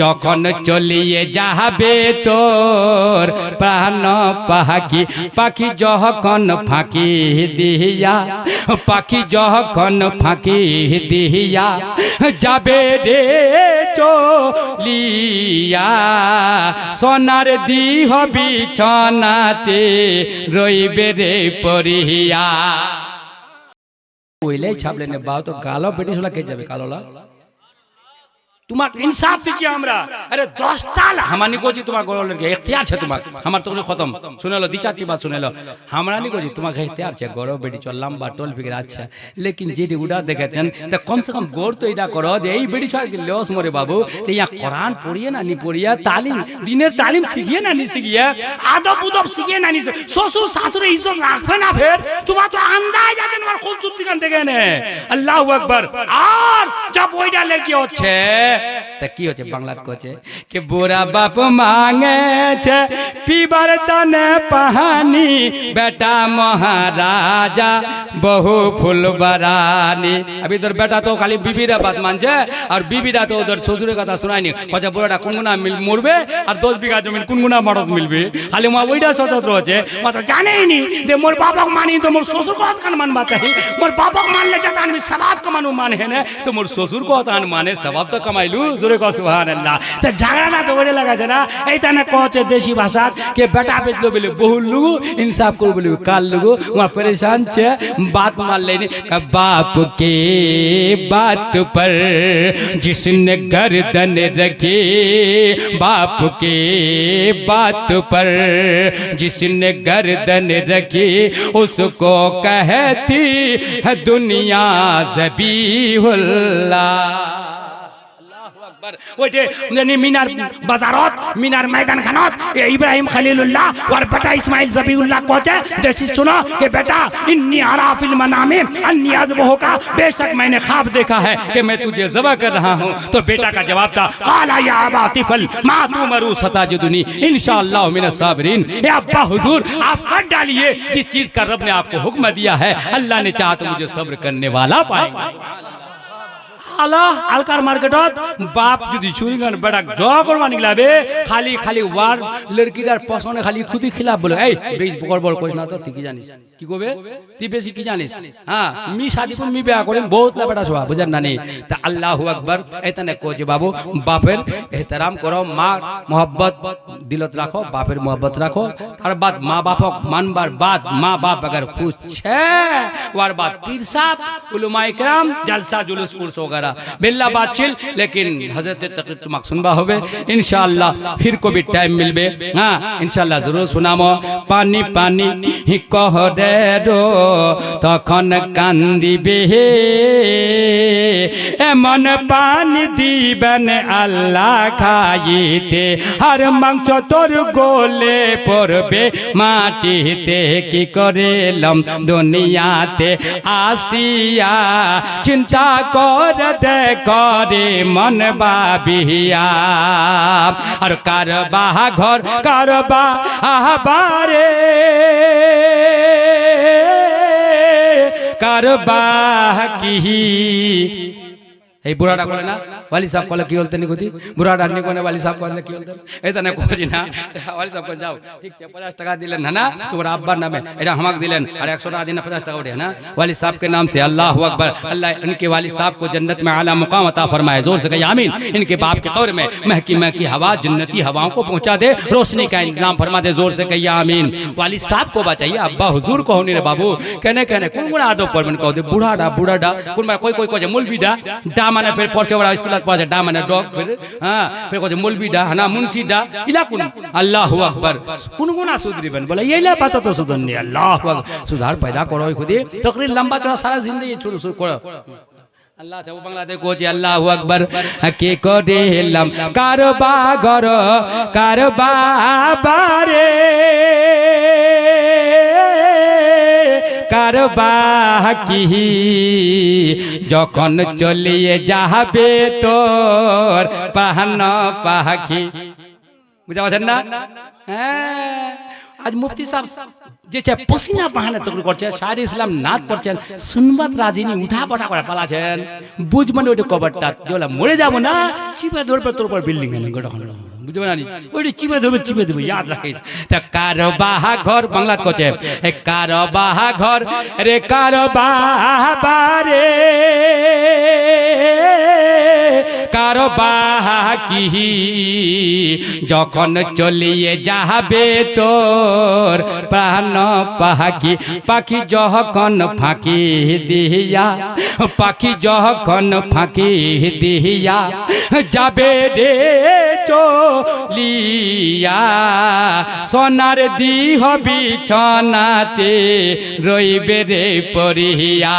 যখন চলিয়ে যাবে তোর প্রাণ পাখি পাখি যখন ফাঁকি দিহিয়া পাখি যখন ফাঁকি দিহিয়া যাবে রে চলিয়া। সোনার দিহ বিছনাতে রইবে রে পরিয়া ওইলাই ছাপলে নে বাও তো বেটি সোলা কে যাবে, কালোলা। তোমাক ইনসাফ দিছি আমরা। আরে 10 দশটা হামানি কোজি তোমার গরলের এখতিয়ার আছে তোমার। আমার তো কোনো খতম। শুনেলো দি চারটি বা শুনেলো। হামরানি কোজি তোমাকে ইখতিয়ার আছে। গরো বেডি চল লম্বা টোল ফিগের আচ্ছা লেকিন যেটি উড়া দেখেছেন তা কমসে কম গোর তো এটা করো যে এই বেডি সরকার লস মরে বাবু। ইয়া কোরআন পড়িয়ে না নি পড়িয়া তালিম দিনের তালিম শিখিয়ে না নি শিখিয়া আদব উদব শিখিয়ে না নি শ্বশুর শাশুড়ি ইজ্জত রাখবে না ফের। তোমার তো আন্দাজ আছে তোমার কোন চুক্তিখান থেকে নে আল্লাহু আকবার। আর যা বইটা লেকি হচ্ছে তা কি হচ্ছে? বাংলাত কছে কে বুড়া বাপ মাঙেছে পিবার তনে পাহানি বেটা মহারাজা বহু ফুল বারানি। अभी তোর বেটা তো খালি বিবিরা বাত মানছে আর বিবিরা তো ওদের শ্বশুরের কথা শোনায়নি। কচা বুড়াটা কোনগুনা মিল মরবে আর দশ বিঘা জমিন কোনগুনা মরদ মিলবে? খালি মা ওইটা সতর্ক আছে মা তো জানেই নি যে মোর বাপক মানি তো মোর শ্বশুর কান মানবা চাহি মোর বাপক মানলে যাতে আমি সবাব কমানো মান হেনে তো মোর শ্বশুর আন মানে সবাব তো কামাইলু জোরে কহ সুবহানাল্লাহ তে ঝগড়া তো ওরে লাগাছে না এই তানে কহছে দেশি ভাষা কে বেটা বেচলো বলে বহু লুগু ইনসাফ করবো বলে কাল লুগু वहाँ परेशान छे बात मान लेनी बाप के बात पर जिसने गर्दन रखी बाप के बात पर जिसने गर्दन रखी उसको कहती है दुनिया জবিহুল্লাহ ওইটে মানে মিনার বাজারত মিনার ময়দান খানত ये इब्राहिम खलीलुल्लाह और बेटा इस्माइल जबीउल्लाह कोचे जैसी सुनो कि बेटा इन्नी अरा फिल मनामे अन्नी अज़बहु का बेशक मैंने ख्वाब देखा है कि मैं तुझे ज़बह कर रहा हूँ तो बेटा का जवाब था काला या अबा तिफल मा तुमरु सताजुदुनी इंशाअल्लाह मिन साबरीन ए अब्बा हुजूर आप कर डालिए जिस चीज का रब ने आपको हुक्म दिया है अल्लाह ने चाहा तो मुझे सब्र करने वाला पाएंगे আলা আলকার মার্কেটত বাপ যদি চুরি গান বেটা জ করবা নিগলাবে খালি খালি ওয়ার লড়কিটার পছনে খালি খুদি খিলাফ বলে এই বেশ বড় বড় কইস না তো তুই কি জানিস কি কবে তুই বেশি কি জানিস হ্যাঁ মি শাদি করে মি বিয়া করেন বহুত লা বেটা সোয়া বুঝেন না নি তা আল্লাহু আকবার এতনে কোজে বাবু বাপের এহতরাম করো মা মোহব্বত দিলত রাখো বাপের মোহব্বত রাখো তার বাদ মা বাপক মানবার বাদ মা বাপ अगर खुश छे ওয়ার বাদ পীর সাহেব উলমা ইকরাম জলসা জুলুস কুরস वगैरह बिल्ला बात चिल लेकिन हजरत तकरीर তোমাক শুনবা হবে ইনশাআল্লাহ ফির কবি টাইম মিলবে হ্যাঁ ইনশাআল্লাহ জরুর শুনামো পানি পানি হি কহরে রো তখন কান্দিবে এমন পানি দিবেন আল্লাহ খাইতে আর মাংস তোর গোলে পড়বে মাটিতে কি করেলাম দুনিয়াতে আসিয়া চিন্তা করতে করে মন বাবিয়া। আর কারবা ঘর কারবা আহবারে। কারবা কি? এই বুড়াটা করে না ওয়ালি সাহেব কলে কি বলতেন কতি বুড়াটা নি কোনে ওয়ালি সাহেব কলে কি বলতেন এটা না কোজি না ওয়ালি সাহেব কলে যাও ঠিক আছে পঞ্চাশ টাকা দিলেন না না তোমার আব্বার নামে এটা আমাকে দিলেন আর একশো টাকা দিন पचास টাকা उठे ना वाली साहब के नाम से अल्लाह अकबर अल्लाह इनके वाली साहब को जन्नत में आला मुकाम अता फरमाए जोर से कहिए आमीन इनके बाप के कब्र में महकी महकी हवा जन्नती हवाओं को पहुंचा दे रोशनी का इंतजाम फरमा दे जोर से कहिए आमीन वाली साहब को बचाइए अब्बा हुजूर को होने रे बाबू कहने कहने कौन कौन आदो पर मन कहो दे बूढ़ा डा बूढ़ा डा कौन कोई कोई कोई मुलबी डा डा মানে ফের পড়ছে, ওরা স্কুল পাশে ডা মানে ডগ ফের হ্যাঁ ফের কছে মলবি ডা হানা মুন্সি ডা ইলা কোন আল্লাহু আকবার। কোন কোন সুদ দিবেন? বলে এইলা পাতা তো সুদন নি আল্লাহু আকবার। সুধার পয়দা করো খুদি। তকরি লম্বা চড়া, সারা জিন্দেগি শুরু করো। আল্লাহ সব বাংলাদেশ কোচে আল্লাহু আকবার। কে করে এলাম, কারবা গর, কারবা বারে। কারবা কি? যখন চলিয়ে যাবে তোর পাহান পাখি বুঝা পারছেন না? হ্যাঁ। আজ মুফতি সাহেব যে চে পসিনা বাহানা তকরি করছে শাহরি ইসলাম নাচ করছেন সুনবাত রাজিনী উঠা পটা করে পালাছেন। বুঝ মানে ওইটা কবরটা মরে যাব না চিপে ধরবে তোর উপর বিল্ডিং বুঝতে পারি ওইটা চিপে ধরবে চিপে দেবে ইয়াদ রাখিস। তা কার বাহা ঘর বাংলা কচে কারও বাহা ঘর রে কার বাহা রে কারও বাহা কি যখন চলিয়ে যাবে তোর প্রাণ পাখি পাখি যখন ফাঁকি দিয়া, পাখি যখন ফাঁকি দিয়া যাবে রে চলিয়া। সোনার দিহ বিছনাতে রইবে রে পরিয়া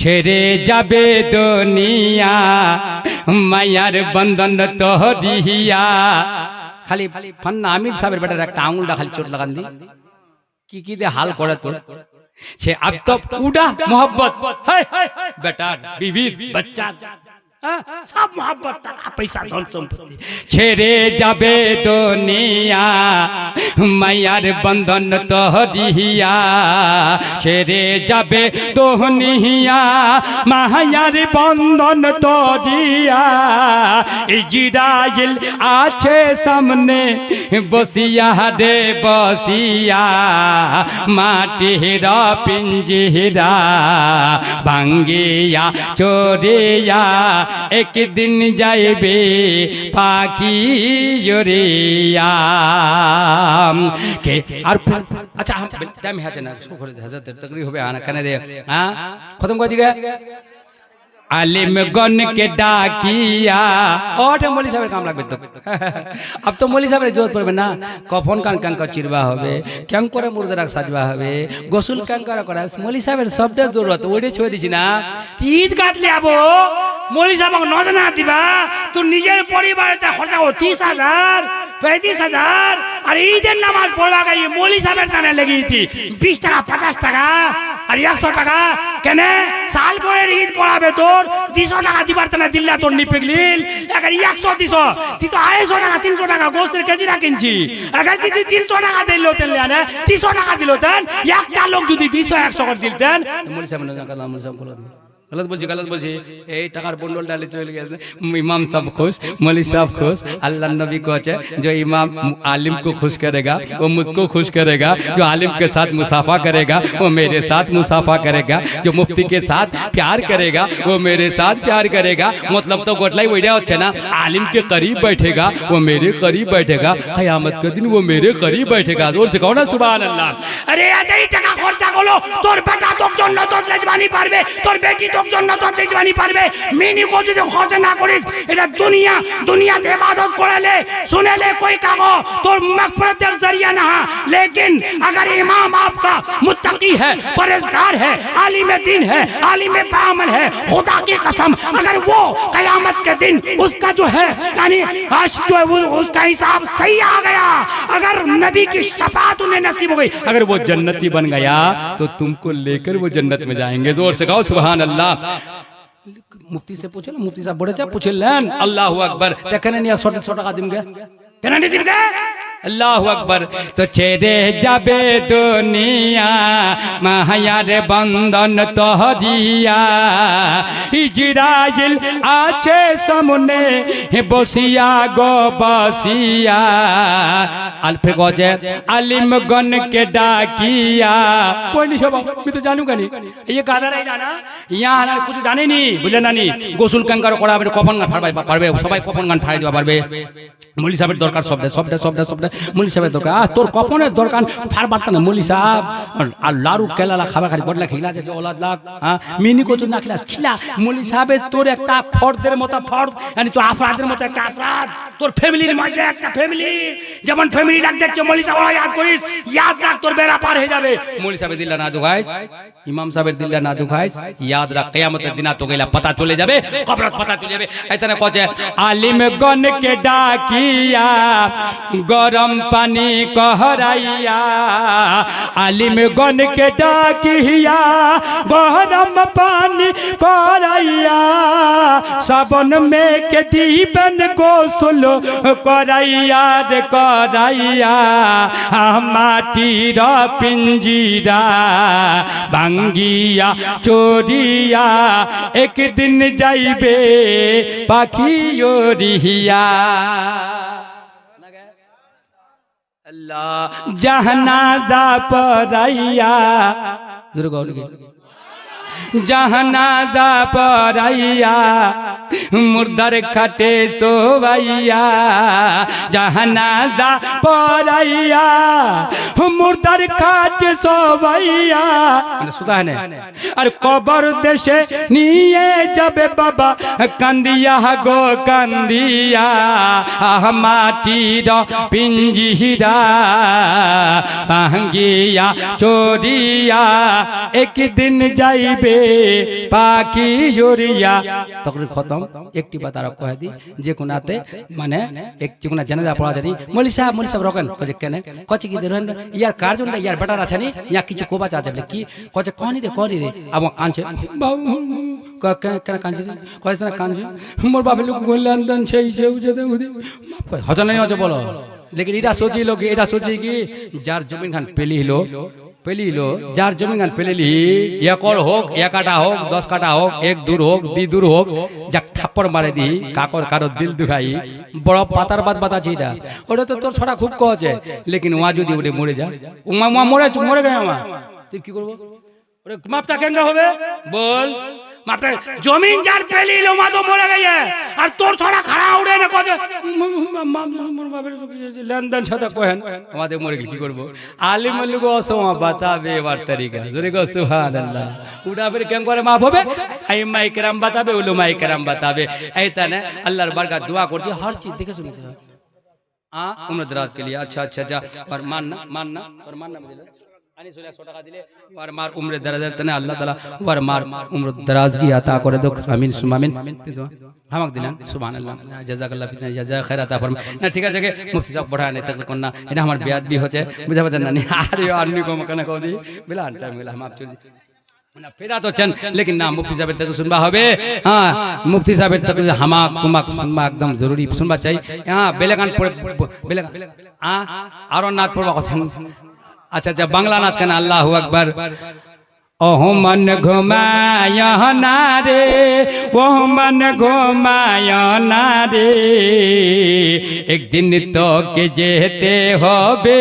ছেড়ে যাবে দুনিয়া, মায়ার বন্ধন তোহরিয়া খালি ফান্না আমির সাহেবের বেটার একটা আঙুল খালি চোট লাগান দি। কি কি দে হাল করে তোর? সে আব তো উডা মোহব্বত বেটার, বিবির বাচ্চা। সব মোহাম্মত টাকা, পয়সা, ধন সম্পত্তি। ছেড়ে যাবে দুনিয়া, মায়ার বন্ধন তোহরিয়া ছেড়ে যাবে দুনিয়া, মায়ার বন্ধন তোরিয়া ইজরাইল আছে সামনে, বসিয়া রে বসিয়া। মাটির পিঞ্জিরা ভাঙ্গিয়া চোরিয়া একদিন যাইবে পাখি জরিয়াম কে আর আচ্ছা টাইম হ্যাঁ না হাজার তকরি হবে আনা কানে দে হ্যাঁ খতম করে দিগা আলিম নিজের পরিবারে পঁয়ত্রিশ হাজার আর ঈদের নামাজ পড়বা গাই মলি সাহেবের টানে লেগে বিশ টাকা পঞ্চাশ টাকা আর একশো টাকা কেন? সাল বয়ের ঈদ পড়াবে তোর। দুশো টাকা দিবার তানে দিল্লা তোর নিপিগলিল এখন একশো দিশো। তুই তো আড়াইশো টাকা, তিনশো টাকা গোস্তের কেজি না কিনছি। এখন যদি তিনশো টাকা দিল তেন লেনে তিনশো টাকা দিল তেন। একটা লোক যদি দুশো একশো করে দিলতেন মলি সাহেব মলি সাহেব গলত বলছি গলত বলছি এই টাকার বন্ডল ডালে চলে গেছে इमाम सब खुश मौली साहब खुश अल्लाह नबी को है जो इमाम आलिम को खुश करेगा वो मुझको खुश करेगा जो आलिम के साथ मुसाफा करेगा वो मेरे साथ मुसाफा करेगा जो मुफ्ती के साथ प्यार करेगा वो मेरे साथ प्यार करेगा मतलब तो गोटलाई वही হচ্ছে না आलिम के करीब बैठेगा वो मेरे करीब बैठेगा कयामत के दिन वो मेरे करीब बैठेगा जोर से कहो ना सुबह अल्लाह আরে এতই টাকা খরচা করলো তোর বেটা তোর জন্য তোর লেজবানি পারবে তোর বেটি তোর জন্য তোর লেজবানি পারবে মিনি কো যদি খরচা না করিস এটা দুনিয়া দুনিয়াতে ইবাদত করালে सुनेले कोई कागो तो मगफरत दर जरिया ना लेकिन अगर इमाम आपका मुत्तकी है परहेजगार है आलिम दीन है आलिम बामल है खुदा की कसम अगर वो कयामत के दिन उसका जो है यानी आज जो है वो उसका हिसाब सही आ गया अगर नबी की शफात उन्हें नसीब हो गई अगर वो जन्नती बन गया तो तुमको लेकर वो जन्नत में जाएंगे जोर से कहो सुबहान अल्लाह মুফতি সে পুছে মুফতি সাহেব বলেছে পুছিলেন আল্লাহ আকবর। দেখেন নিয়ে ছোট ছোট দিম গে কেন আল্লাহ আকবর। তো ছেড়ে যাবে দুনিয়া মায়ার বন্ধন তহরিয়া ইজরাইল আছে সামনে বসিয়া গো বসিয়া। আলফে গজে আলিম গণ কে ডাকিয়া। কোন সব, আমি তো জানু কানি এই গাদার এই না ইয়া আর কিছু জানেনি? বুঝলেন নানি? গোসল কাঙ্কার করা হবে, কফন গান পারবে? সবাই কফন গান ফাড়াই দেওয়া পারবে। মলি সাহেবের দরকার সবটা সবটা সবটা সবটা মলি সাহেবের দরকার। আহ, তোর কপনের দরকার ফার বার্তা না মলি সাহেব। আর- আর লারু কেলালা খাবার খালি বদলা খিলা যাচ্ছে ওলাদ লাখ হ্যাঁ? মিনি কচু না খিলাস খিলা। মলি সাহেবের তোর একটা ফর্দের মতো ফর্দ মানে তোর আফরাদের মতো একটা আফরাদ। তোর ফ্যামিলির মধ্যে একটা ফ্যামিলি। যেমন ফ্যামিলি ডাক দেখছে মলি সাহেব ইয়াদ করিস ইয়াদ রাখ তোর বেড়া পার হয়ে যাবে। মলি সাহেবের দিল্লা না দুখাইস ইমাম সাহেবের দিল্লা না দুখাইস ইয়াদ রাখ কিয়ামতের দিন তো গেলা পতা চলে যাবে কবরত পতা চলে যাবে। এখানে কছে আলিম গন কে ডাকিয়া গরম পানি কহরাইয়া আলিম গন কে ডাকিয়া গরম পানি করাইয়া শ্রাবণ মে কে দিবেন গোসল করাইয়া রে করাইয়া মাটির পিঞ্জিরা ভাঙ্গিয়া চোরিয়া একদিন যাইবে পাখি ওরিয়া আল্লাহ জাহনাদা পরাইয়া নাকি? জাহানাজা পরাইয়া, মুর্দার খাটে সোবাইয়া জাহানাজা পরাইয়া, মুর্দার খাটে সোবাইয়া সুদা হ্যাঁ আর কবর দেশে নিয়ে যাবে বাবা, কান্দিয়া গো কান্দিয়া। আহ মাটির পিঞ্জিরা ভাঙ্গিয়া চোরিয়া একদিন যাইবে পাখি জড়িয়া। তখন খতম। একটি বা তারা কয়ে দি, যে কোনাতে মানে একটি কোনা জানা পড়া জানি মলি সাহেব মলি সাহেব রকেন কছে কেন কছে কি দেরেন ইয়ার কার ইয়ার বেটার আছে নি? কিছু কোবা আছে বলে কি? কছে কনি রে কনি রে? আমার কানছে কেন কেন কানছে? কছে না কানছে? মোর বাবা লোক সেই সে বুঝে দে বুঝে হচ্ছে নাই হচ্ছে বলো। লেকিন এটা সোচি লোক এটা সোচি কি? যার জমিন খান পেলি হলো পেলিলো। যার জমি গান পেলেলি একর হোক এক কাটা হোক দশ কাটা হোক এক দূর হোক দি দূর হোক যাক থাপ্পড় মারে দি কাকর কারও দিল দুখাই বড় পাতার বাদ বাতাছি চিটা ওটা তো তোর ছড়া খুব কছে লেকিন ওয়া যদি ওটা মরে যা উমা মরে মরে গেছে আমা তুই কি করব? ওরে মাপটা কেন হবে বল মাপটা জমিন যার পেলিলো মা তো মরে গেছে আর তোর ছড়া খাড়া উড়ে না কছে লেনদেন সাথে কহেন আমাদের মরে গেলে কি করবো আলিম লোক অসমা বাতাবে এবার তারিকা জোরে গো সুহান আল্লাহ উড়া ফির কেম করে মাফ হবে আই মাই কেরাম বাতাবে উলু মাই কেরাম বাতাবে এই তানে আল্লাহর বারকাত দোয়া করছি हर चीज देखे सुने हाँ उम्र दराज के लिए अच्छा अच्छा अच्छा और मानना मानना और मानना मुझे আমার বিয়াদ বি হচ্ছে। বুঝা হ্যাঁ একদম জরুরি, শুনবা চাই। হ্যাঁ বেলেগান আরও পড়বা কথা। আচ্ছা আচ্ছা বাংলা নাচ কেন? আল্লাহ আকবার। মন ঘুমায় না রে ওহ মন ঘুমায় না রে একদিন তোকে যেতে হবে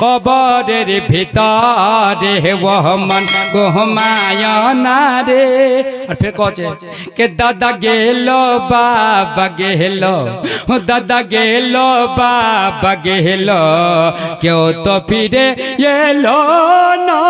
কবরের ভিতরে ওহ মন ঘুমায় না রে আর ফের কছে কে দাদা গেল বাবা গেল দাদা গেল বাবা গেল কেউ তো ফিরে এলো না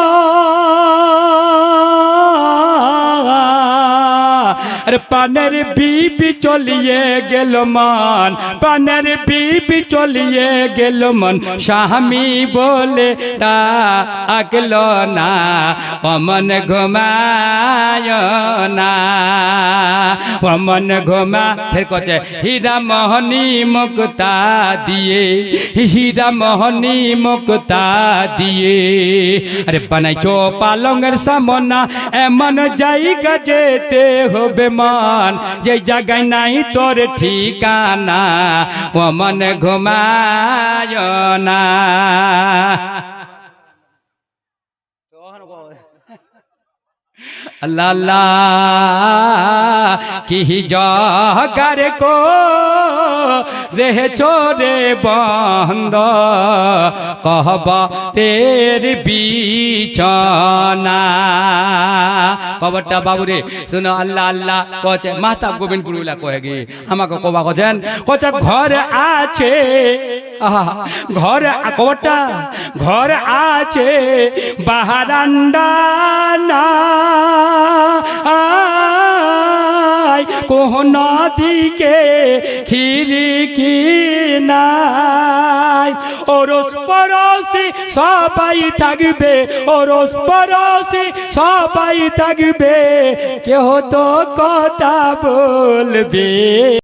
পানের বিবি চলিয়ে গেল মন পানের বিবি চলিয়ে গেল মন। স্বামী বলে ডাকল না, অমন ঘুমায় না। অমন ঘুমা, ফের কছে হীরা মোহনী মুক্তা দিয়ে, হীরা মোহনী মুক্তা দিয়ে। আরে বানাইছো পালঙ্গের সামনা, এমন জায়গা যেতে হবে মান যে জায়গায় নাই তোর ঠিকানা ও মন ঘুমায় না। আল্লাহ কি জগার কো রেহেছো রে বন্ধ। কহবা তের বিছনা। কবরটা বাবুরে, শুনো আল্লাহ আল্লাহ কছে মাতা গোবিন্দপুর উলা কয়ে গে আমাকে কবা কছেন? কছে ঘর আছে। ঘর, কবরটা, ঘর আছে। বাহারান্ডা না। আয় কোন দিকে খিড়কি নাই? ওরস পরশি সবাই থাকবে, ওরস পরশি সবাই থাকবে, কেহ তো কথা বলবে?